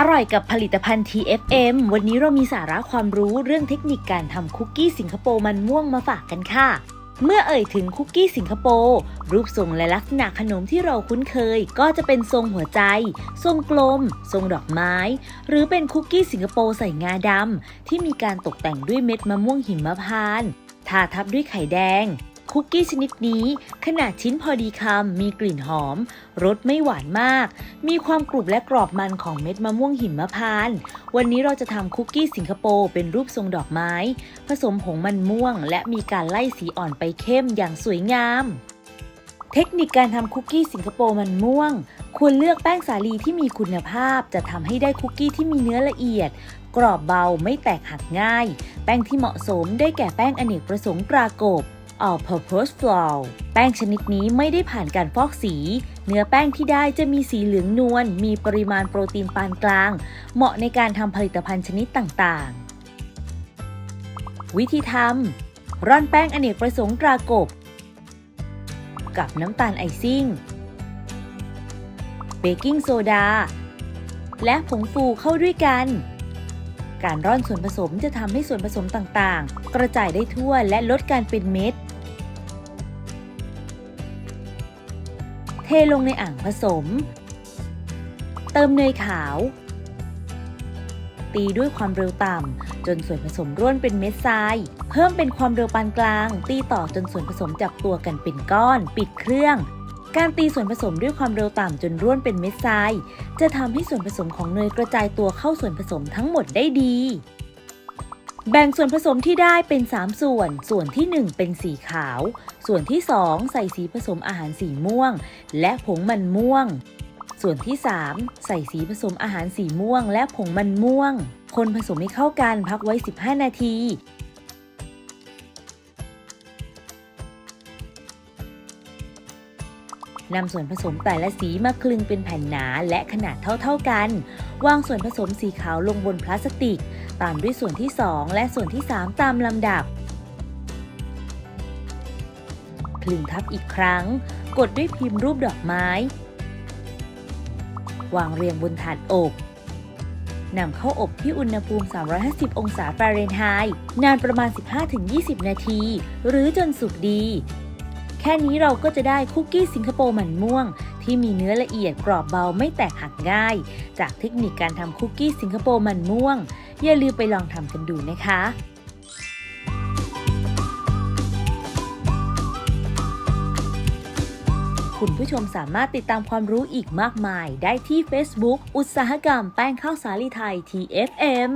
อร่อยกับผลิตภัณฑ์ TFM วันนี้เรามีสาระความรู้เรื่องเทคนิคการทำคุกกี้สิงคโปร์มันม่วงมาฝากกันค่ะ เมื่อเอ่ยถึงคุกกี้สิงคโปร์รูปทรงและลักษณะขนมที่เราคุ้นเคย ก็จะเป็นทรงหัวใจ ทรงกลม ทรงดอกไม้ หรือเป็นคุกกี้สิงคโปร์ใส่งาดำที่มีการตกแต่งด้วยเม็ดมะม่วงหิมพานต์ทาทับด้วยไข่แดง คุกกี้ชนิดนี้ ขนาดชิ้นพอดีคำมีกลิ่นหอม รสไม่หวานมาก มีความกรุบและกรอบมันของเม็ดมะม่วงหิมพานต์ วันนี้เราจะทำคุกกี้สิงคโปร์เป็นรูปทรงดอกไม้ ผสมผงมันม่วง และมีการไล่สีอ่อนไปเข้มอย่างสวยงาม เทคนิคการทำคุกกี้สิงคโปร์มันม่วง ควรเลือกแป้งสาลีที่มีคุณภาพ จะทำให้ได้คุกกี้ที่มีเนื้อละเอียดกรอบเบาไม่แตกหักง่าย แป้งที่เหมาะสมได้แก่แป้งอเนกประสงค์ตรากบ all purpose flour แป้งชนิดนี้ไม่ได้ผ่านการฟอกสี เนื้อแป้งที่ได้จะมีสีเหลืองนวล มีปริมาณโปรตีนปานกลาง เหมาะในการทำผลิตภัณฑ์ชนิดต่างๆ วิธีทำร่อนแป้งอเนกประสงค์ตรากบ กับน้ำตาลไอซิ่ง เบกกิ้งโซดา และผงฟูเข้าด้วยกันการร่อนส่วนผสมจะทำให้ส่วนผสมต่างๆ กระจายได้ทั่วและลดการเป็นเม็ด เทลงในอ่างผสม เติมเนยขาว ตีด้วยความเร็วต่ำจนส่วนผสมร่วนเป็นเม็ดทราย เพิ่มเป็นความเร็วปานกลาง ตีต่อจนส่วนผสมจับตัวกันเป็นก้อน ปิดเครื่องการตีส่วนผสมด้วยความเร็วต่ำจนร่วนเป็นเม็ดทราย จะทำให้ส่วนผสมของเนยกระจายตัวเข้าส่วนผสมทั้งหมดได้ดี แบ่งส่วนผสมที่ได้เป็น 3 ส่วน ส่วนที่ 1 เป็นสีขาว ส่วนที่ 2 ใส่สีผสมอาหารสีม่วง และผงมันม่วง ส่วนที่ 3 ใส่สีผสมอาหารสีม่วง และผงมันม่วง คนผสมให้เข้ากันพักไว้ 15 นาที นำส่วนผสมแต่ละสีมาคลึงเป็นแผ่นหนาและขนาดเท่าๆกัน วางส่วนผสมสีขาวลงบนพลาสติก ตามด้วยส่วนที่ 2 และส่วนที่ 3 ตามลำดับ คลึงทับอีกครั้ง กดด้วยพิมพ์รูปดอกไม้ วางเรียงบนถาดอบนำเข้าอบที่อุณหภูมิ 350 องศาฟาเรนไฮต์นานประมาณ 15-20 นาที หรือจนสุกดี แค่นี้เราก็จะได้คุกกี้สิงคโปร์หมันม่วง ที่มีเนื้อละเอียดกรอบเบาไม่แตกหักง่าย จากเทคนิคการทำคุกกี้สิงคโปร์มันม่วง อย่าลืมไปลองทำกันดูนะคะคุณผู้ชมสามารถติดตามความรู้อีกมากมายได้ที่ Facebook อุตสาหกรรมแป้งข้าวสาลีไทย TFM